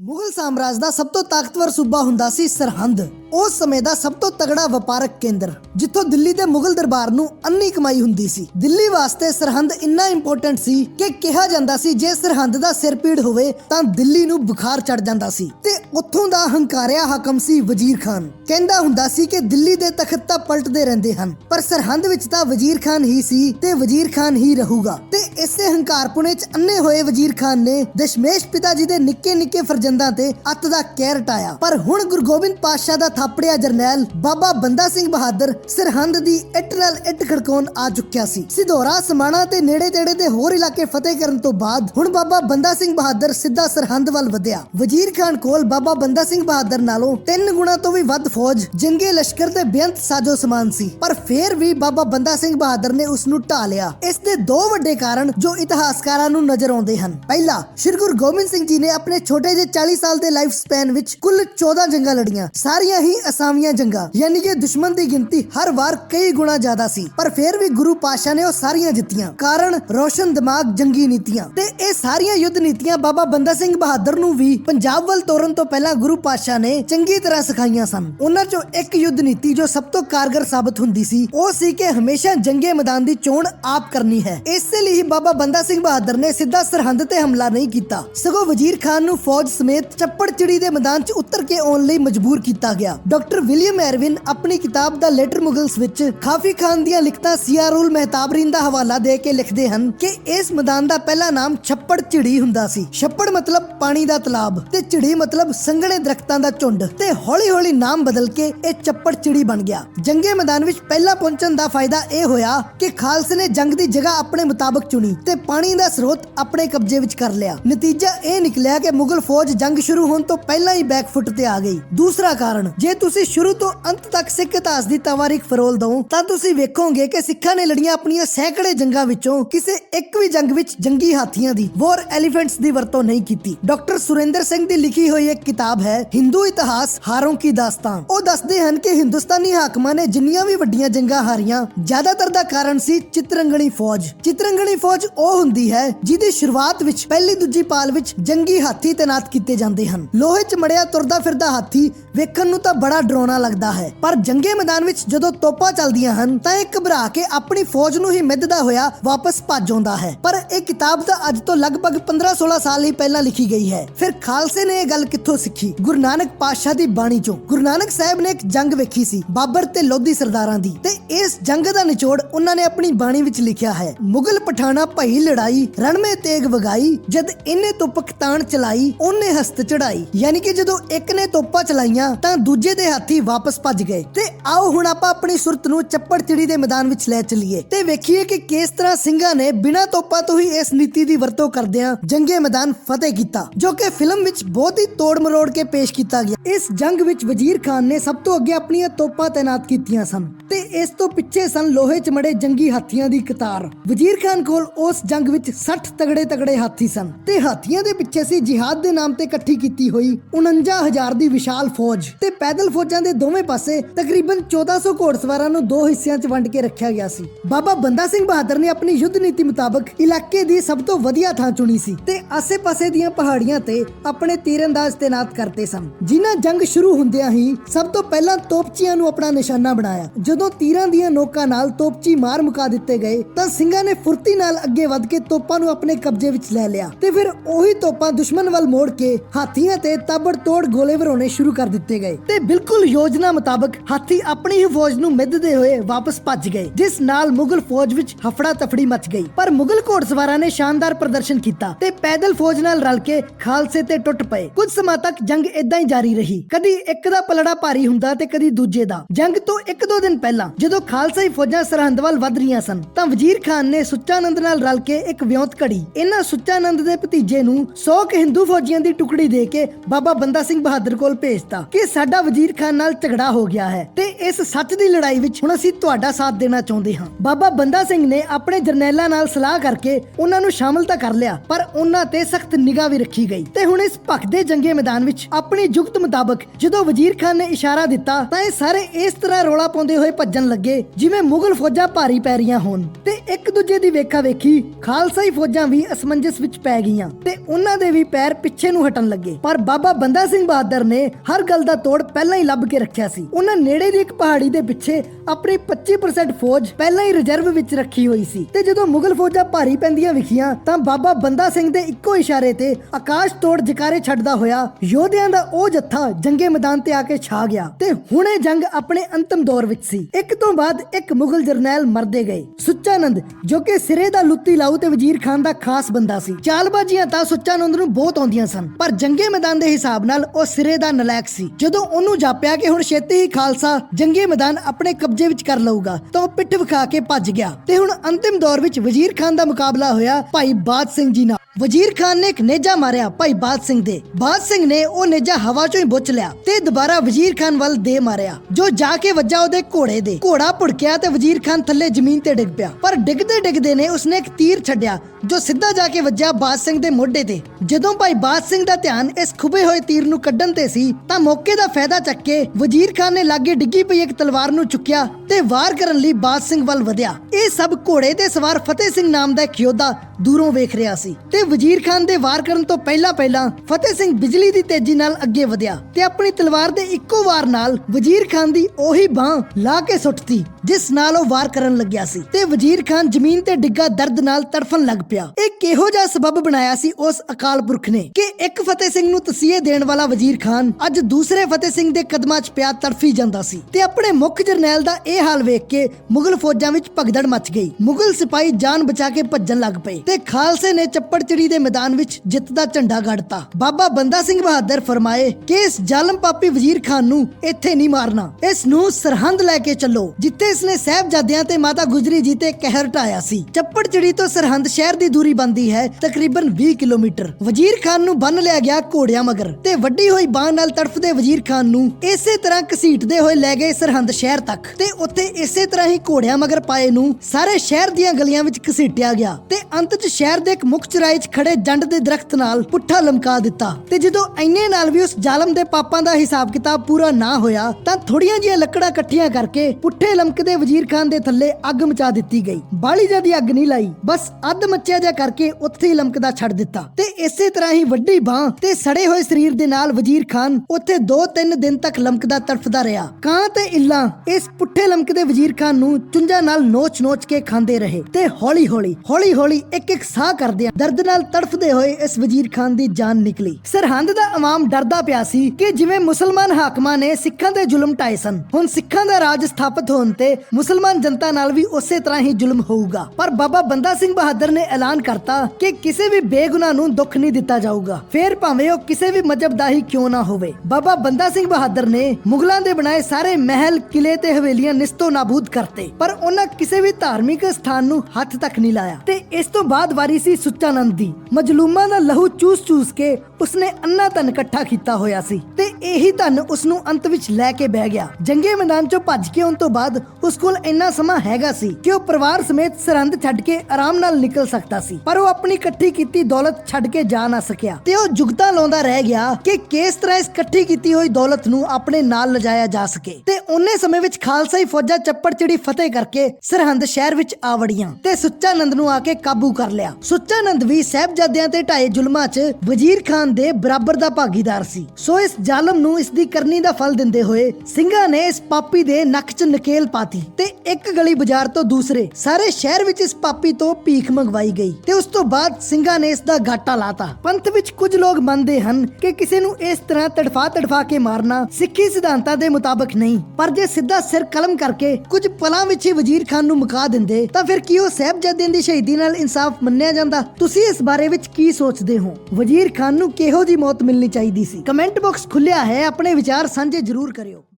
ਮੁਗਲ ਸਾਮਰਾਜ ਦਾ ਸਭ ਤੋਂ ਤਾਕਤਵਰ ਸੂਬਾ ਹੁੰਦਾ ਸੀ ਸਰਹੰਦ। ਉਸ ਸਮੇਂ ਦਾ ਸਭ ਤੋਂ ਤਗੜਾ ਵਪਾਰਕ ਕੇਂਦਰ, ਜਿੱਥੋਂ ਦਿੱਲੀ ਦੇ ਮੁਗਲ ਦਰਬਾਰ ਨੂੰ ਅੰਨੀ ਕਮਾਈ ਹੁੰਦੀ ਸੀ। ਦਿੱਲੀ ਵਾਸਤੇ ਸਰਹੰਦ ਇੰਨਾ ਇੰਪੋਰਟੈਂਟ ਸੀ ਕਿ ਕਿਹਾ ਜਾਂਦਾ ਸੀ ਜੇ ਸਰਹੰਦ ਦਾ ਸਿਰ ਪੀੜ ਹੋਵੇ ਤਾਂ ਦਿੱਲੀ ਨੂੰ ਬੁਖਾਰ ਚੜ ਜਾਂਦਾ ਸੀ। ਤੇ ਉੱਥੋਂ ਦਾ ਹੰਕਾਰਿਆ ਹਾਕਮ ਸੀ ਵਜ਼ੀਰ ਖਾਨ। ਕਹਿੰਦਾ ਹੁੰਦਾ ਸੀ ਕਿ ਦਿੱਲੀ ਦੇ ਤਖਤ ਤਾਂ ਪਲਟਦੇ ਰਹਿੰਦੇ ਹਨ, ਪਰ ਸਰਹੰਦ ਵਿੱਚ ਤਾਂ ਵਜ਼ੀਰ ਖਾਨ ਹੀ ਸੀ ਤੇ ਵਜ਼ੀਰ ਖਾਨ ਹੀ ਰਹੂਗਾ। ਤੇ ਇਸੇ ਹੰਕਾਰਪੁਣੇ ਚ ਅੰਨੇ ਹੋਏ ਵਜ਼ੀਰ ਖਾਨ ਨੇ ਦਸ਼ਮੇਸ਼ ਪਿਤਾ ਜੀ ਦੇ ਨਿੱਕੇ ਨਿੱਕੇ ਫਰਜ਼ੰਦਾਂ ਤੇ ਅੱਤ ਦਾ ਕਹਿਰ ਟਾਇਆ। ਪਰ ਹੁਣ ਗੁਰੂ ਗੋਬਿੰਦ ਪਾਤਸ਼ਾਹ ਦਾ ਥਾਪੜਿਆ ਜਰਨੈਲ ਬਾਬਾ ਬੰਦਾ ਸਿੰਘ ਬਹਾਦਰ ਸਰਹੰਦ ਦੀ ਇੱਟ ਨਾਲ ਇੱਟ ਖੜਕਾਉਣ ਆ ਚੁੱਕਿਆ ਸੀ। ਸਿਧੋਰਾ, ਸਮਾਣਾ ਤੇ ਨੇੜੇ ਤੇੜੇ ਦੇ ਹੋਰ ਇਲਾਕੇ ਫਤਿਹ ਕਰਨ ਤੋਂ ਬਾਅਦ ਹੁਣ ਬਾਬਾ ਬੰਦਾ ਸਿੰਘ ਬਹਾਦਰ ਸਿੱਧਾ ਸਰਹੰਦ ਵੱਲ ਵਧਿਆ। ਵਜ਼ੀਰ ਖਾਨ ਕੋਲ ਬਾਬਾ ਬੰਦਾ ਸਿੰਘ ਬਹਾਦਰ ਨਾਲੋਂ ਤਿੰਨ ਗੁਣਾ ਤੋਂ ਵੀ ਵੱਧ ਫੌਜ, ਜੰਗੇ ਲਸ਼ਕਰ ਤੇ ਬੇਅੰਤ ਸਾਜੋ ਸਮਾਨ ਸੀ। ਪਰ ਫੇਰ ਵੀ ਬਾਬਾ ਬੰਦਾ ਸਿੰਘ ਬਹਾਦਰ ਨੇ ਉਸ ਨੂੰ ਢਾ ਲਿਆ। ਇਸ ਦੇ ਦੋ ਵੱਡੇ ਕਾਰਨ ਜੋ ਇਤਿਹਾਸਕਾਰਾਂ ਨੂੰ ਨਜ਼ਰ ਆਉਂਦੇ ਹਨ। ਪਹਿਲਾ, ਸ਼੍ਰੀ ਗੁਰੂ ਗੋਬਿੰਦ ਸਿੰਘ ਜੀ ਨੇ ਆਪਣੇ ਛੋਟੇ ਜਿਹੇ 40 ਸਾਲ ਦੇ ਲਾਈਫ ਸਪੈਨ ਵਿੱਚ ਕੁੱਲ 14 ਜੰਗਾਂ ਲੜੀਆਂ। ਸਾਰੀਆਂ ਹੀ ਅਸਾਮੀਆਂ ਜੰਗਾਂ, ਯਾਨੀ ਕਿ ਦੁਸ਼ਮਣ ਦੀ ਗਿਣਤੀ ਹਰ ਵਾਰ ਕਈ ਗੁਣਾ ਜ਼ਿਆਦਾ ਸੀ। ਪਰ ਫੇਰ ਵੀ ਗੁਰੂ ਪਾਸ਼ਾ ਨੇ ਉਹ ਸਾਰੀਆਂ ਜਿੱਤੀਆਂ। ਕਾਰਨ, ਰੋਸ਼ਨ ਦਿਮਾਗ, ਜੰਗੀ ਨੀਤੀਆਂ। ਤੇ ਇਹ ਸਾਰੀਆਂ ਯੁੱਧ ਨੀਤੀਆਂ ਬਾਬਾ ਬੰਦਾ ਸਿੰਘ ਬਹਾਦਰ ਨੂੰ ਵੀ ਪੰਜਾਬ ਵੱਲ ਤੋਰਨ ਤੋਂ ਪਹਿਲਾਂ ਗੁਰੂ ਪਾਸ਼ਾ ਨੇ ਚੰਗੀ ਤਰ੍ਹਾਂ ਸਿਖਾਈਆਂ ਸਨ। ਉਹਨਾਂ ਚੋਂ ਇੱਕ ਯੁੱਧ ਨੀਤੀ ਜੋ ਸਭ ਤੋਂ ਕਾਰਗਰ ਸਾਬਤ ਹੁੰਦੀ ਸੀ, ਉਹ ਸੀ ਕਿ ਹਮੇਸ਼ਾ ਜੰਗੇ ਮੈਦਾਨ ਦੀ ਚੋਣ ਆਪ ਕਰਨੀ ਹੈ। ਇਸੇ ਲਈ ਬਾਬਾ ਬੰਦਾ ਸਿੰਘ ਬਹਾਦਰ ਨੇ ਸਿੱਧਾ ਸਰਹੰਦ ਤੇ ਹਮਲਾ ਨਹੀਂ ਕੀਤਾ। ਸਗੋਂ ਵਜ਼ੀਰ ਖਾਨ ਨੂੰ ਫੌਜ ਸਮੇਤ ਚੱਪੜ ਚਿੜੀ ਦੇ ਮੈਦਾਨ 'ਚ ਉਤਰ ਕੇ ਆਉਣ ਲਈ ਮਜਬੂਰ ਕੀਤਾ ਗਿਆ। ਡਾਕਟਰ ਵਿਲੀਅਮ ਐਰਵਿਨ ਆਪਣੀ ਕਿਤਾਬ ਦਾ ਲੈਟਰ ਮੁਗਲਸ ਵਿੱਚ ਖਾਫੀ ਖਾਨ ਦੀਆਂ ਲਿਖਤਾਂ ਸਿਆਰੁਲ ਮਹਿਤਾਬਰੀਨ ਦਾ ਹਵਾਲਾ ਦੇ ਕੇ ਲਿਖਦੇ ਹਨ ਕਿ ਇਸ ਮੈਦਾਨ ਦਾ ਪਹਿਲਾ ਨਾਮ ਛੱਪੜ ਚਿੜੀ ਹੁੰਦਾ ਸੀ। ਛੱਪੜ ਮਤਲਬ ਪਾਣੀ ਦਾ ਤਲਾਬ ਤੇ ਚਿੜੀ ਮਤਲਬ ਸੰਘਣੇ ਦਰਖਤਾਂ ਦਾ ਝੁੰਡ ਤੇ ਹੌਲੀ-ਹੌਲੀ ਨਾਮ ਬਦਲ ਕੇ ਇਹ ਚੱਪੜ ਚਿੜੀ ਬਣ ਗਿਆ। ਜੰਗੇ ਮੈਦਾਨ ਵਿੱਚ ਪਹਿਲਾਂ ਪਹੁੰਚਣ ਦਾ ਫਾਇਦਾ ਇਹ ਹੋਇਆ ਕਿ ਖਾਲਸੇ ਨੇ ਜੰਗ ਦੀ ਜਗ੍ਹਾ ਆਪਣੇ ਮੁਤਾਬਕ ਚੁਣੀ ਤੇ ਪਾਣੀ ਦਾ ਸਰੋਤ ਆਪਣੇ ਕਬਜ਼ੇ ਵਿੱਚ ਕਰ ਲਿਆ। ਨਤੀਜਾ ਇਹ ਨਿਕਲਿਆ ਕਿ ਮੁਗਲ ਫੌਜ ਜੰਗ ਸ਼ੁਰੂ ਹੋਣ ਤੋਂ ਪਹਿਲਾਂ ਹੀ ਬੈਕਫੁੱਟ ਤੇ ਆ ਗਈ। ਦੂਸਰਾ ਕਾਰਨ ਜੇ ਤੁਸੀਂ ਸ਼ੁਰੂ ਤੋਂ ਅੰਤ ਤੱਕ ਸਿੱਖ ਇਤਿਹਾਸ ਦੀ ਤਵਾਰੀਖ ਫਰੋਲ ਦੋ ਤਾਂ ਤੁਸੀਂ ਵੇਖੋਗੇ ਕਿ ਸਿੱਖਾਂ ਨੇ ਲੜੀਆਂ ਆਪਣੀਆਂ ਸੈਂਕੜੇ ਜੰਗਾਂ ਵਿੱਚੋਂ ਕਿਸੇ ਇੱਕ ਵੀ ਜੰਗ ਵਿੱਚ ਜੰਗੀ ਹਾਥੀਆਂ ਦੀ ਵਾਰ ਐਲੀਫੈਂਟਸ ਦੀ ਵਰਤੋਂ ਨਹੀਂ ਕੀਤੀ। ਡਾਕਟਰ ਸੁਰਿੰਦਰ ਸਿੰਘ ਦੀ ਲਿਖੀ ਹੋਈ ਇੱਕ ਕਿਤਾਬ ਹੈ, ਹਿੰਦੂ ਇਤਿਹਾਸ, ਹਾਰੋਂ ਕੀ ਦਾਸਤਾਨ। ਉਹ ਦੱਸਦੇ ਹਨ ਕਿ ਹਿੰਦੁਸਤਾਨੀ ਹਾਕਮਾਂ ਨੇ ਜਿੰਨੀਆਂ ਵੀ ਵੱਡੀਆਂ ਜੰਗਾਂ ਹਾਰੀਆਂ, ਜ਼ਿਆਦਾਤਰ ਦਾ ਕਾਰਨ ਸੀ ਚਿਤਰੰਗਣੀ ਫੌਜ। ਚਿਤਰੰਗਣੀ ਫੌਜ ਉਹ ਹੁੰਦੀ ਹੈ ਜਿਹਦੀ ਸ਼ੁਰੂਆਤ ਵਿੱਚ ਪਹਿਲੀ ਦੂਜੀ ਪਾਲ ਵਿੱਚ ਜੰਗੀ ਹਾਥੀ ਤਾਇਨਾਤ ਕੀਤੇ ਜਾਂਦੇ ਹਨ। ਲੋਹੇ 'ਚ ਮੜਿਆ ਤੁਰਦਾ ਫਿਰਦਾ ਹਾਥੀ ਵੇਖਣ ਨੂੰ ਤਾਂ ਬੜਾ ਡਰਾਉਣਾ ਲੱਗਦਾ ਹੈ। ਪਰ ਜੰਗੇ ਮੈਦਾਨ ਵਿੱਚ ਜਦੋਂ ਤੋਪਾਂ ਚੱਲਦੀਆਂ ਹਨ, ਤਾਂ ਇਹ ਘਬਰਾ ਕੇ ਆਪਣੀ ਫੌਜ ਨੂੰ ਹੀ ਮਿੱਧਦਾ ਹੋਇਆ ਵਾਪਸ ਭੱਜ ਆਉਂਦਾ ਹੈ। ਪਰ ਇਹ ਕਿਤਾਬ ਤਾਂ ਅੱਜ ਤੋਂ ਲਗਭਗ 15-16 ਸਾਲ ਹੀ ਪਹਿਲਾਂ ਲਿਖੀ ਗਈ ਹੈ। ਫਿਰ ਖਾਲਸੇ ਨੇ ਇਹ ਗੱਲ ਕਿੱਥੋਂ ਸਿੱਖੀ? ਗੁਰੂ ਨਾਨਕ ਪਾਤਸ਼ਾਹ ਦੀ ਬਾਣੀ ਚੋਂ। ਗੁਰੂ ਨਾਨਕ ਸਾਹਿਬ ਨੇ ਇੱਕ ਜੰਗ ਵੇਖੀ ਸੀ, ਬਾਬਰ ਤੇ ਲੋਧੀ ਸਰਦਾਰਾਂ ਦੀ। ਤੇ ਇਸ ਜੰਗ ਦਾ ਨਿਚੋੜ ਉਹਨਾਂ ਨੇ ਆਪਣੀ ਬਾਣੀ ਵਿੱਚ ਲਿਖਿਆ ਹੈ। ਮੁਗਲ ਪਠਾਣਾ ਭਈ ਲੜਾਈ, ਰਣਮੇ ਤੇਗ ਵਗਾਈ, ਜਦ ਇਹਨੇ ਤੁਪਕ ਤਾਣ ਚਲਾਈ ਉਹਨੇ ਹਸਤ ਚੜਾਈ ਯਾਨੀ ਕਿ ਜਦੋਂ ਇੱਕ ਨੇ ਤੋਪਾਂ ਚਲਾਈਆਂ ਤਾਂ ਦੂਜੇ ਦੇ ਹੱਥੀ ਵਾਪਸ ਭੱਜ ਗਏ। ਤੇ ਆਓ ਹੁਣ ਆਪਾਂ ਆਪਣੀ ਸੁਰਤ ਨੂੰ ਚੱਪੜ ਚਿੜੀ ਦੇ ਮੈਦਾਨ ਵਿੱਚ ਲੈ ਚੱਲੀਏ। ਤੇ ਵੇਖੀਏ ਕਿ ਕਿਸ ਤਰ੍ਹਾਂ ਸਿੰਘਾਂ ਨੇ ਬਿਨਾਂ ਤੋਪਾਂ ਤੋਂ ਹੀ ਇਸ ਨੀਤੀ ਦੀ ਵਰਤੋਂ ਕਰਦਿਆਂ ਜੰਗੇ ਮੈਦਾਨ ਫਤਿਹ ਕੀਤਾ, ਜੋ ਕਿ ਫਿਲਮ ਵਿੱਚ ਬਹੁਤ ਹੀ ਤੋੜ ਮਰੋੜ ਕੇ ਪੇਸ਼ ਕੀਤਾ ਗਿਆ। ਇਸ ਜੰਗ ਵਿੱਚ ਵਜ਼ੀਰ ਖਾਨ ਨੇ ਸਭ ਤੋਂ ਅੱਗੇ ਆਪਣੀਆਂ ਤੋਪਾਂ ਤਾਇਨਾਤ ਕੀਤੀਆਂ ਸਨ। ਤੇ ਇਸ ਤੋਂ ਪਿੱਛੇ ਸਨ ਲੋਹੇ 'ਚ ਮੜੇ ਜੰਗੀ ਹਾਥੀਆਂ ਦੀ ਕਤਾਰ। ਵਜ਼ੀਰ ਖਾਨ ਕੋਲ ਉਸ ਜੰਗ ਵਿੱਚ 60 ਤਗੜੇ ਤਗੜੇ ਹਾਥੀ ਸਨ। ਤੇ ਹਾਥੀਆਂ ਦੇ ਪਿੱਛੇ ਸੀ ਜਿਹਾਦ ਦੇ ਨਾਮ ਤੇ ਇਕੱਠੀ ਕੀਤੀ ਹੋਈ 49000 ਦੀ ਵਿਸ਼ਾਲ ਫੌਜ। ਤੇ ਪੈਦਲ ਫੌਜਾਂ ਦੇ ਦੋਵੇਂ ਪਾਸੇ ਤਕਰੀਬਨ 1400 ਘੋੜਸਵਾਰਾਂ ਨੂੰ ਦੋ ਹਿੱਸਿਆਂ 'ਚ ਵੰਡ ਕੇ ਰੱਖਿਆ ਗਿਆ ਸੀ। ਬਾਬਾ ਬੰਦਾ ਸਿੰਘ ਬਹਾਦਰ ਨੇ ਆਪਣੀ ਯੁੱਧ ਨੀਤੀ ਮੁਤਾਬਕ ਇਲਾਕੇ ਦੀ ਸਭ ਤੋਂ ਵਧੀਆ ਥਾਂ ਚੁਣੀ ਸੀ ਤੇ ਆਸੇ-ਪਾਸੇ ਦੀਆਂ ਪਹਾੜੀਆਂ ਤੇ ਆਪਣੇ ਤੀਰੰਦਾਜ਼ ਤਾਇਨਾਤ ਕਰਤੇ ਸਨ। ਜਿਨ੍ਹਾਂ ਜੰਗ ਸ਼ੁਰੂ ਹੁੰਦਿਆਂ ਹੀ ਸਭ ਤੋਂ ਪਹਿਲਾਂ ਤੋਪਚੀਆਂ ਨੂੰ ਆਪਣਾ ਨਿਸ਼ਾਨਾ ਬਣਾਇਆ। ਜਦੋਂ ਤੀਰਾਂ ਦੀਆਂ ਨੋਕਾਂ ਨਾਲ ਤੋਪਚੀ ਮਾਰ ਮੁਕਾ ਦਿੱਤੇ ਗਏ, ਤਾਂ ਸਿੰਘਾਂ ਨੇ ਫੁਰਤੀ ਨਾਲ ਅੱਗੇ ਵੱਧ ਕੇ ਤੋਪਾਂ ਨੂੰ ਆਪਣੇ ਕਬਜ਼ੇ ਵਿੱਚ ਲੈ ਲਿਆ ਤੇ ਫਿਰ ਉਹੀ ਤੋਪਾਂ ਦੁਸ਼ਮਣ ਵੱਲ ਮੋੜ ਕੇ ਹਾਥੀਆਂ ਤੇ ਤਾਬੜ ਤੋੜ ਗੋਲੇ ਵਰਾਉਣੇ ਸ਼ੁਰੂ ਕਰ ਦਿੱਤੇ ਦਿੱਤੇ ਗਏ ਤੇ ਬਿਲਕੁਲ ਯੋਜਨਾ ਮੁਤਾਬਕ ਹਾਥੀ ਆਪਣੀ ਹੀ ਫੌਜ ਨੂੰ ਮਿੱਧਦੇ ਹੋਏ ਵਾਪਸ ਭੱਜ ਗਏ, ਜਿਸ ਨਾਲ ਮੁਗਲ ਫੌਜ ਵਿੱਚ ਹਫੜਾ ਤਫੜੀ ਮਚ ਗਈ। ਪਰ ਮੁਗਲ ਘੋੜਸਵਾਰਾਂ ਨੇ ਸ਼ਾਨਦਾਰ ਪ੍ਰਦਰਸ਼ਨ ਕੀਤਾ ਤੇ ਪੈਦਲ ਫੌਜ ਨਾਲ ਰਲ ਕੇ ਖਾਲਸੇ ਤੇ ਟੁੱਟ ਪਏ। ਕੁਝ ਸਮਾਂ ਤੱਕ ਜੰਗ ਇਦਾਂ ਹੀ ਜਾਰੀ ਰਹੀ। ਕਦੀ ਇੱਕ ਦਾ ਪਲੜਾ ਭਾਰੀ ਹੁੰਦਾ ਤੇ ਕਦੀ ਦੂਜੇ ਦਾ। ਜੰਗ ਤੋਂ ਇੱਕ ਦੋ ਦਿਨ ਪਹਿਲਾਂ ਜਦੋਂ ਖਾਲਸਾਈ ਫੌਜਾਂ ਸਰਹੰਦ ਵੱਲ ਵੱਧ ਰਹੀਆਂ ਸਨ, ਤਾਂ ਵਜ਼ੀਰ ਖਾਨ ਨੇ ਸੁੱਚਾਨੰਦ ਨਾਲ ਰਲ ਕੇ ਇੱਕ ਵਿਉਂਤ ਘੜੀ, ਇਹਨਾਂ ਸੁੱਚਾਨੰਦ ਦੇ ਭਤੀਜੇ ਨੂੰ 100 ਹਿੰਦੂ ਫੌਜੀਆਂ ਦੀ ਟੁਕੜੀ ਦੇ ਕੇ ਬਾਬਾ ਬੰਦਾ ਸਿੰਘ ਬਹਾਦਰ ਕੋਲ ਭੇਜਤਾ। ਕਿ ਸਾਡਾ ਵਜ਼ੀਰ ਖਾਨ ਨਾਲ ਝਗੜਾ ਹੋ ਗਿਆ ਹੈ ਤੇ ਇਸ ਸੱਚ ਦੀ ਲੜਾਈ ਵਿੱਚ ਹੁਣ ਅਸੀਂ ਤੁਹਾਡਾ ਸਾਥ ਦੇਣਾ ਚਾਹੁੰਦੇ ਹਾਂ। ਬਾਬਾ ਬੰਦਾ ਸਿੰਘ ਨੇ ਆਪਣੇ ਜਰਨੈਲਾਂ ਨਾਲ ਸਲਾਹ ਕਰਕੇ ਉਹਨਾਂ ਨੂੰ ਸ਼ਾਮਲ ਤਾਂ ਕਰ ਲਿਆ, ਪਰ ਉਹਨਾਂ ਤੇ ਸਖਤ ਨਿਗਾਹ ਵੀ ਰੱਖੀ ਗਈ। ਤੇ ਹੁਣ ਇਸ ਭਖਦੇ ਜੰਗੇ ਮੈਦਾਨ ਵਿੱਚ ਆਪਣੀ ਜੁਗਤ ਮੁਤਾਬਕ ਜਦੋਂ ਵਜ਼ੀਰ ਖਾਨ ਨੇ ਇਸ਼ਾਰਾ ਦਿੱਤਾ, ਤਾਂ ਇਹ ਸਾਰੇ ਇਸ ਤਰ੍ਹਾਂ ਰੋਲਾ ਪਾਉਂਦੇ ਹੋਏ ਭੱਜਣ ਲੱਗੇ, ਜਿਵੇਂ ਮੁਗਲ ਫੌਜਾਂ ਭਾਰੀ ਪੈ ਰਹੀਆਂ ਹੋਣ। ਤੇ ਇੱਕ ਦੂਜੇ ਦੀ ਵੇਖਾ ਵੇਖੀ ਖਾਲਸਾਈ ਫੌਜਾਂ ਵੀ ਅਸਮੰਜਸ ਵਿੱਚ ਪੈ ਗਈਆਂ, ਤੇ ਉਹਨਾਂ ਦੇ ਵੀ ਪੈਰ ਪਿੱਛੇ ਨੂੰ ਹਟਣ ਲੱਗੇ। ਪਰ ਬਾਬਾ ਬੰਦਾ ਸਿੰਘ ਬਹਾਦਰ ਨੇ ਹਰ ਗੱਲ ਦਾ ਤੋੜ ਪਹਿਲਾਂ ਹੀ ਲੱਭ ਕੇ ਰੱਖਿਆ ਸੀ। ਉਹਨਾਂ ਨੇੜੇ ਦੀ ਇੱਕ ਪਹਾੜੀ ਦੇ ਪਿੱਛੇ ਆਪਣੀ 25% ਫੌਜ ਪਹਿਲਾਂ ਹੀ ਰਿਜ਼ਰਵ ਵਿੱਚ ਰੱਖੀ ਹੋਈ ਸੀ। ਤੇ ਜਦੋਂ ਮੁਗਲ ਫੌਜਾਂ ਭਾਰੀ ਪੈਂਦੀਆਂ ਵਿਖੀਆਂ, ਤਾਂ ਬਾਬਾ ਬੰਦਾ ਸਿੰਘ ਦੇ ਇੱਕੋ ਇਸ਼ਾਰੇ ਤੇ ਆਕਾਸ਼ ਤੋੜ ਜਕਾਰੇ ਛੱਡਦਾ ਹੋਇਆ ਯੋਧਿਆਂ ਦਾ ਉਹ ਜੱਥਾ ਜੰਗੇ ਮੈਦਾਨ ਤੇ ਆ ਕੇ ਛਾ ਗਿਆ। ਤੇ ਹੁਣੇ ਜੰਗ ਆਪਣੇ ਅੰਤਮ ਦੌਰ ਵਿੱਚ ਸੀ। ਇੱਕ ਤੋਂ ਬਾਅਦ ਇੱਕ ਮੁਗਲ ਜਰਨੈਲ ਮਰਦੇ ਗਏ। ਸੁੱਚਾਨੰਦ, ਜੋ ਕਿ ਸਿਰੇ ਦਾ ਲੁੱਤੀ ਲਾਊ ਤੇ ਵਜ਼ੀਰ ਖਾਨ ਦਾ ਖਾਸ ਬੰਦਾ ਸੀ। ਚਾਲਬਾਜ਼ੀਆਂ ਤਾਂ ਸੁੱਚਾਨੰਦ ਨੂੰ ਬਹੁਤ ਆਉਂਦੀਆਂ ਸਨ, ਪਰ ਜੰਗੇ ਮੈਦਾਨ ਦੇ ਹਿਸਾਬ ਨਾਲ ਉਹ ਸਿਰੇ ਦਾ ਨਲਾਇਕ ਸੀ। ਜਦੋਂ ਉਹਨੂੰ ਜਾਪਿਆ ਕਿ ਹੁਣ ਛੇਤੀ ਹੀ ਖਾਲਸਾ ਜੰਗੇ ਮੈਦਾਨ ਆਪਣੇ ਕਬਜ਼ੇ ਵਿੱਚ ਕਰ ਲਊਗਾ, ਤਾਂ ਉਹ ਪਿੱਠ ਵਿਖਾ ਕੇ ਭੱਜ ਗਿਆ। ਤੇ ਹੁਣ ਅੰਤਿਮ ਦੌਰ ਵਿੱਚ ਵਜ਼ੀਰ ਖਾਨ ਦਾ ਮੁਕਾਬਲਾ ਹੋਇਆ ਭਾਈ ਬਾਦ ਸਿੰਘ ਜੀ ਨਾਲ। ਵਜ਼ੀਰ ਖਾਨ ਨੇ ਇੱਕ ਨੇਜਾ ਮਾਰਿਆ ਭਾਈ ਬਾਦ ਸਿੰਘ ਦੇ। ਬਾਦ ਸਿੰਘ ਨੇ ਉਹ ਨੇਜਾ ਹਵਾ ਚੋਂ ਹੀ ਬੁੱਚ ਲਿਆ ਤੇ ਦੁਬਾਰਾ ਵਜ਼ੀਰ ਖਾਨ ਵੱਲ ਦੇ ਮਾਰਿਆ, ਜੋ ਜਾ ਕੇ ਵੱਜਾ ਉਹਦੇ ਘੋੜੇ ਦੇ। ਘੋੜਾ ਭੁੜਕਿਆ ਤੇ ਵਜ਼ੀਰ ਖਾਨ ਥੱਲੇ ਜ਼ਮੀਨ ਤੇ ਡਿੱਗ ਪਿਆ। ਪਰ ਡਿੱਗਦੇ ਡਿੱਗਦੇ ਨੇ ਉਸਨੇ ਇੱਕ ਤੀਰ ਛੱਡਿਆ, ਜੋ ਸਿੱਧਾ ਜਾ ਕੇ ਵੱਜਿਆ ਬਾਦ ਸਿੰਘ ਦੇ ਮੋਢੇ ਤੇ। ਜਦੋਂ ਭਾਈ ਬਾਦ ਸਿੰਘ ਦਾ ਧਿਆਨ ਇਸ ਖੁਬੇ ਹੋਏ ਤੀਰ ਨੂੰ ਕੱਢਣ ਤੇ ਸੀ, ਤਾਂ ਮੌਕੇ ਦਾ ਫਾਇਦਾ ਚੱਕ ਕੇ ਵਜ਼ੀਰ ਖਾਨ ਨੇ ਲਾਗੇ ਡਿੱਗੀ ਪਈ ਇੱਕ ਤਲਵਾਰ ਨੂੰ ਚੁੱਕਿਆ ਤੇ ਵਾਰ ਕਰਨ ਲਈ ਬਾਦ ਸਿੰਘ ਵੱਲ ਵਧਿਆ। ਇਹ ਸਭ ਘੋੜੇ ਤੇ ਸਵਾਰ ਫਤਿਹ ਸਿੰਘ ਨਾਮ ਦਾ ਇੱਕ ਯੋਧਾ ਦੂਰੋਂ ਵੇਖ ਰਿਹਾ ਸੀ ਤੇ ਵਜ਼ੀਰ ਖਾਨ ਦੇ ਵਾਰ ਕਰਨ ਤੋਂ ਪਹਿਲਾਂ ਪਹਿਲਾਂ ਫਤਿਹ ਸਿੰਘ ਬਿਜਲੀ ਦੀ ਤੇਜ਼ੀ ਨਾਲ ਅੱਗੇ ਵਧਿਆ ਤੇ ਆਪਣੀ ਤਲਵਾਰ ਦੇ ਇੱਕੋ ਵਾਰ ਨਾਲ ਵਜ਼ੀਰ ਖਾਨ ਦੀ ਉਹੀ ਬਾਹ ਲਾ ਕੇ ਸੁੱਟਤੀ, ਜਿਸ ਨਾਲ ਉਹ ਵਾਰ ਕਰਨ ਲੱਗਿਆ ਸੀ ਤੇ ਵਜ਼ੀਰ ਖਾਨ ਜ਼ਮੀਨ ਤੇ ਡਿੱਗਾ ਦਰਦ ਨਾਲ ਤੜਫਣ ਲੱਗ ਪਿਆ। ਇਹ ਕਿਹੋ ਜਿਹਾ ਸਬਬ ਬਣਾਇਆ ਸੀ ਉਸ ਅਕਾਲ ਪੁਰਖ ਨੇ? ਕਿ ਇੱਕ ਫਤਿਹ ਸਿੰਘ ਨੂੰ ਤਸੀਹੇ ਦੇਣ ਵਾਲਾ ਵਜ਼ੀਰ ਖਾਨ ਅੱਜ ਦੂਸਰੇ ਫਤਿਹ ਸਿੰਘ ਦੇ ਕਦਮਾਂ 'ਚ ਪਿਆ ਤੜਫੀ ਜਾਂਦਾ ਸੀ ਤੇ ਆਪਣੇ ਮੁੱਖ ਜਰਨੈਲ ਦਾ ਇਹ ਹਾਲ ਵੇਖ ਕੇ ਮੁਗਲ ਫੌਜਾਂ ਵਿੱਚ ਭਗਦੜ ਮਚ ਗਈ। ਮੁਗਲ ਸਿਪਾਹੀ ਜਾਨ ਬਚਾ ਕੇ ਭੱਜਣ ਲੱਗ ਪਏ ਤੇ ਖਾਲਸੇ ਨੇ ਚੱਪੜਚਿੜੀ ਦੇ ਮੈਦਾਨ ਵਿੱਚ ਜਿੱਤ ਦਾ ਝੰਡਾ ਗੱਡਤਾ ਬਾਬਾ ਬੰਦਾ ਸਿੰਘ ਬਹਾਦਰ ਫਰਮਾਏ ਕਿ ਇਸ ਜ਼ਾਲਮ ਪਾਪੀ ਵਜ਼ੀਰ ਖਾਨ ਨੂੰ ਇੱਥੇ ਨਹੀਂ ਮਾਰਨਾ। ਇਸ ਨੂੰ ਸਰਹੰਦ ਲੈ ਕੇ ਚੱਲੋ, ਜਿੱਥੇ ਇਸਨੇ ਸਾਹਿਬਜ਼ਾਦਿਆਂ ਤੇ ਮਾਤਾ ਗੁਜਰੀ ਜੀ ਤੇ ਕਹਿਰ ਢਾਇਆ ਸੀ। ਚੱਪੜਚਿੜੀ ਤੋਂ ਸਰਹੰਦ ਸ਼ਹਿਰ ਦੀ ਦੂਰੀ ਬੰਦੀ ਹੈ, ਤਕਰੀਬਨ 20 ਕਿਲੋਮੀਟਰ। ਵਜ਼ੀਰ ਖਾਨ ਨੂੰ ਬੰਨ ਲਿਆ ਗਿਆ ਘੋੜਿਆਂ ਮਗਰ ਤੇ ਵੱਡੀ ਹੋਈ ਬਾਹ ਨਾਲ ਤੜਫਦੇ ਵਜ਼ੀਰ ਖਾਨ ਨੂੰ ਇਸੇ ਤਰ੍ਹਾਂ ਘਸੀਟਦੇ ਹੋਏ ਲੈ ਗਏ ਸਰਹੰਦ ਸ਼ਹਿਰ ਤੱਕ ਤੇ ਉੱਥੇ ਇਸੇ ਤਰ੍ਹਾਂ ਹੀ ਘੋੜਿਆਂ ਮਗਰ ਪਾਏ ਨੂੰ ਸਾਰੇ ਸ਼ਹਿਰ ਦੀਆਂ ਗਲੀਆਂ ਵਿੱਚ ਘਸੀਟਿਆ ਗਿਆ ਤੇ ਅੰਤ 'ਚ ਸ਼ਹਿਰ ਦੇ ਇੱਕ ਮੁੱਖ ਚਰਾਏ 'ਚ ਖੜੇ ਜੰਡ ਦੇ ਦਰਖਤ ਨਾਲ ਪੁੱਠਾ ਲਮਕਾ ਦਿੱਤਾ। ਤੇ ਜਦੋਂ ਐਨੇ ਨਾਲ ਵੀ ਉਸ ਜ਼ਾਲਮ ਦੇ ਪਾਪਾਂ ਦਾ ਹਿਸਾਬ ਕਿਤਾਬ ਪੂਰਾ ਨਾ ਹੋਇਆ, ਤਾਂ ਥੋੜੀਆਂ ਜਿਹੀਆਂ ਲੱਕੜਾਂ ਇਕੱਠੀਆਂ ਕਰਕੇ ਪੁੱਠੇ ਲਮਕਦੇ ਵਜ਼ੀਰ ਖਾਨ ਦੇ ਥੱਲੇ ਅੱਗ ਮਚਾ ਦਿੱਤੀ ਗਈ। ਬਾਲੀ ਜਿਆਦੀ ਅੱਗ ਨਹੀਂ ਲਾਈ, ਬਸ ਅੱਧ ਮੱਚਿਆ ਜਾ ਕਰਕੇ ਉੱਥੇ ਹੀ ਲਮਕਦਾ ਛੱਡ ਦਿੱਤਾ। ਤੇ ਇਸੇ ਤਰ੍ਹਾਂ ਹੀ ਵੱਡੀ ਬਾਹ ਤੇ ਸੜੇ ਹੋਏ ਸਰੀਰ ਦੇ ਨਾਲ ਵਜ਼ੀਰ ਖਾਨ ਉੱਥੇ 2-3 ਦਿਨ ਤੱਕ ਲਮਕਦਾ ਤੜਫਦਾ ਰਿਹਾ। ਕਾਂ ਤੇ ਇੱਲਾਂ ਇਸ ਪੁੱਠੇ ਲਮਕਦੇ ਵਜ਼ੀਰ ਖਾਨ ਨੂੰ ਚੁੰਝਾਂ ਨਾਲ ਨੋਚ-ਨੋਚ ਕੇ ਖਾਂਦੇ ਰਹੇ ਤੇ ਹੌਲੀ-ਹੌਲੀ ਹੌਲੀ-ਹੌਲੀ ਇੱਕ-ਇੱਕ ਸਾਹ ਕਰਦਿਆਂ ਦਰਦ ਨਾਲ ਤੜਫਦੇ ਹੋਏ ਇਸ ਵਜ਼ੀਰ ਖਾਨ ਦੀ ਜਾਨ ਨਿਕਲੀ। ਸਰਹੰਦ ਦਾ ਆਵਾਮ ਡਰਦਾ ਪਿਆ ਸੀ ਕਿ ਜਿਵੇਂ ਮੁਸਲਮਾਨ ਹਾਕਮਾਂ ਨੇ ਸਿੱਖਾਂ ਦੇ ਜ਼ੁਲਮ ਢਾਏ ਸਨ, ਹੁਣ ਸਿੱਖਾਂ ਦਾ ਰਾਜ ਸਥਾਪਿਤ ਹੋਣ ਤੇ ਮੁਸਲਮਾਨ ਜਨਤਾ ਨਾਲ ਵੀ ਉਸੇ ਤਰ੍ਹਾਂ ਹੀ ਜ਼ੁਲਮ ਹੋਊਗਾ। ਪਰ ਬਾਬਾ ਬੰਦਾ ਸਿੰਘ ਬਹਾਦਰ ਨੇ ਐਲਾਨ ਕਰਤਾ ਕਿ ਕਿਸੇ ਵੀ ਬੇਗੁਨਾਹ ਨੂੰ ਦੁੱਖ ਨਹੀਂ ਦਿੱਤਾ ਜਾਊਗਾ। ਫੇਰ ਭਾਵੇਂ ਉਹ ਕਿਸੇ ਵੀ ਮਜਬ ਦਾ ਹੀ ਕਿਉਂ ਨਾ ਹੋਵੇ। ਬਾਬਾ ਬੰਦਾ ਸਿੰਘ ਬਹਾਦਰ ਨੇ ਮੁਗਲਾਂ ਦੇ ਬਣਾਏ ਸਾਰੇ ਮਹਿਲ, ਕਿਲੇ ਤੇ ਹਵੇਲੀਆਂ ਨਿਸਤੋ ਨਾਬੂਦ ਕਰਤੇ। ਪਰ ਉਹਨਾਂ ਕਿਸੇ ਵੀ ਧਾਰਮਿਕ ਸਥਾਨ ਨੂੰ ਹੱਥ ਤੱਕ ਨਹੀਂ ਲਾਇਆ। ਤੇ ਇਸ ਤੋਂ ਬਾਅਦ ਵਾਰੀ ਸੀ ਸੁੱਚਾਨੰਦ ਦੀ। ਮਜਲੂਮਾਂ ਦਾ ਲਹੂ ਚੂਸ-ਚੂਸ ਕੇ ਉਸਨੇ ਅੰਨਾ ਧਨ ਇਕੱਠਾ ਕੀਤਾ ਹੋਇਆ ਸੀ ਤੇ ਇਹੀ ਧਨ ਉਸ ਨੂੰ ਅੰਤ ਵਿੱਚ ਲੈ ਕੇ ਬਹਿ ਗਿਆ। ਜੰਗੇ ਮੈਦਾਨ ਚੋਂ ਭੱਜ ਕੇ ਆਉਣ ਤੋਂ ਬਾਅਦ ਉਸ ਕੋਲ ਇੰਨਾ ਸਮਾਂ ਹੈਗਾ ਸੀ ਕਿ ਉਹ ਪਰਿਵਾਰ ਸਮੇਤ ਸਰਹੰਦ ਛੱਡ ਕੇ ਆਰਾਮ ਨਾਲ ਨਿਕਲ ਸਕਦਾ ਸੀ। ਪਰ ਉਹ ਆਪਣੀ ਇਕੱਠੀ ਕੀਤੀ ਦੌਲਤ ਛੱਡ ਕੇ ਜਾ ਨਾ ਸਕਿਆ ਤੇ ਉਹ ਜੁਗਤਾ ਲਾਉਂਦਾ ਰਹਿ ਗਿਆ ਕਿ ਕਿਸ ਤਰ੍ਹਾਂ ਇਸ ਇਕੱਠੀ ਕੀਤੀ ਹੋਈ ਦੌਲਤ ਨੂੰ ਆਪਣੇ ਨਾਲ ਲਿਜਾਇਆ ਜਾ ਸਕੇ। ਤੇ ਉਹਨੇ ਸਮੇਂ ਵਿੱਚ ਖਾਲਸਾਈ ਫੌਜਾਂ ਚੱਪੜਚਿੜੀ ਫਤਿਹ ਕਰਕੇ ਸਰਹੰਦ ਸ਼ਹਿਰ ਵਿੱਚ ਆ ਵੜੀਆਂ ਤੇ ਸੁੱਚਾਨੰਦ ਨੂੰ ਆ ਕੇ ਕਾਬੂ ਕਰ ਲਿਆ। ਸੁੱਚਾਨੰਦ ਵੀ ਸਹਿਬਜ਼ਾਦਿਆਂ ਤੇ ਢਾਏ ਜ਼ੁਲਮਾਂ 'ਚ ਵਜ਼ੀਰ ਖਾਨ ਦੇ ਬਰਾਬਰ ਦਾ ਭਾਗੀਦਾਰ ਸੀ। ਸੋ ਇਸ ਜ਼ਾਲਮ ਨੂੰ ਇਸ ਦੀ ਕਰਨੀ ਦਾ ਫਲ ਦਿੰਦੇ ਹੋਏ ਸਿੰਘਾਂ ਨੇ ਇਸ ਪਾਪੀ ਦੇ ਨੱਕ 'ਚ ਨਕੇਲ ਪਾਤੀ ਤੇ ਇੱਕ ਗਲੀ ਬਾਜ਼ਾਰ ਤੋਂ ਦੂਸਰੇ ਸਾਰੇ ਸ਼ਹਿਰ ਵਿੱਚ ਇਸ ਪਾਪੀ ਤੋਂ ਭੀਖ ਮੰਗਵਾਈ ਗਈ ਤੇ ਉਸ ਤੋਂ ਬਾਅਦ ਸਿੰਘਾਂ ਨੇ ਇਸ ਦਾ ਘਾਟਾ ਲਾਤਾ। ਪੰਥ ਵਿੱਚ ਕੁਝ ਲੋਕ ਮੰਨਦੇ ਹਨ ਕਿ ਕਿਸੇ ਨੂੰ ਇਸ ਤਰ੍ਹਾਂ ਤੜਫਾ ਤੜਫਾ ਕੇ ਮਾਰਨਾ ਸਿੱਖੀ ਸਿਧਾਂਤਾਂ ਦੇ ਮੁਤਾਬਕ ਨਹੀਂ, ਪਰ ਜੇ ਸਿੱਧਾ ਸਿਰ ਕਲਮ ਕਰਕੇ ਕੁਝ ਪਲਾਂ ਵਿੱਚ ਹੀ ਵਜ਼ੀਰ ਖਾਨ ਨੂੰ ਮੁਕਾ ਦਿੰਦੇ, ਤਾਂ ਫਿਰ ਕੀ ਉਹ ਸਾਹਿਬਜ਼ਾਦਿਆਂ ਦੀ ਸ਼ਹੀਦੀ ਨਾਲ ਇਨਸਾਫ ਮੰਨਿਆ ਜਾਂਦਾ? ਤੁਸੀਂ ਇਸ ਬਾਰੇ ਵਿੱਚ ਕੀ ਸੋਚਦੇ ਹੋ? ਵਜ਼ੀਰ ਖਾਨ ਨੂੰ ਕਿਹੋ ਜੀ ਮੌਤ ਮਿਲਣੀ ਚਾਹੀਦੀ ਸੀ? ਕਮੈਂਟ ਬਾਕਸ ਖੁੱਲਿਆ ਹੈ, ਆਪਣੇ ਵਿਚਾਰ ਸਾਂਝੇ ਜ਼ਰੂਰ ਕਰਿਓ।